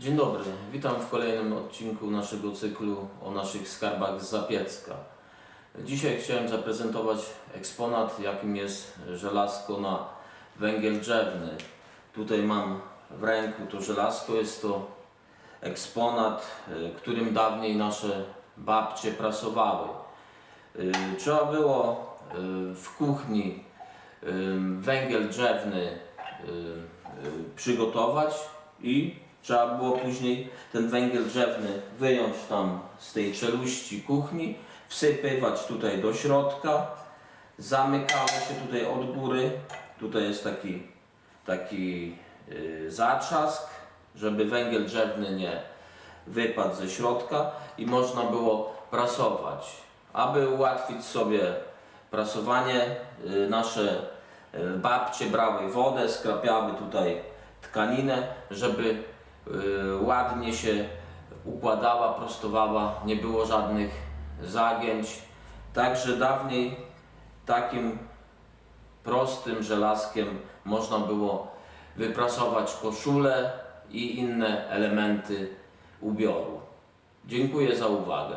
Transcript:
Dzień dobry, witam w kolejnym odcinku naszego cyklu o naszych skarbach z Zapiecka. Dzisiaj chciałem zaprezentować eksponat, jakim jest żelazko na węgiel drzewny. Tutaj mam w ręku to żelazko, jest to eksponat, y, którym dawniej nasze babcie prasowały. Y, Trzeba było y, w kuchni węgiel drzewny przygotować i trzeba było później ten węgiel drzewny wyjąć tam z tej czeluści kuchni, wsypywać tutaj do środka, zamykało się tutaj od góry, tutaj jest taki, taki y, zatrzask, żeby węgiel drzewny nie wypadł ze środka i można było prasować. Aby ułatwić sobie prasowanie, y, nasze y, babcie brały wodę, skrapiały tutaj tkaninę, żeby ładnie się układała, prostowała, nie było żadnych zagięć. Także dawniej takim prostym żelazkiem można było wyprasować koszule i inne elementy ubioru. Dziękuję za uwagę.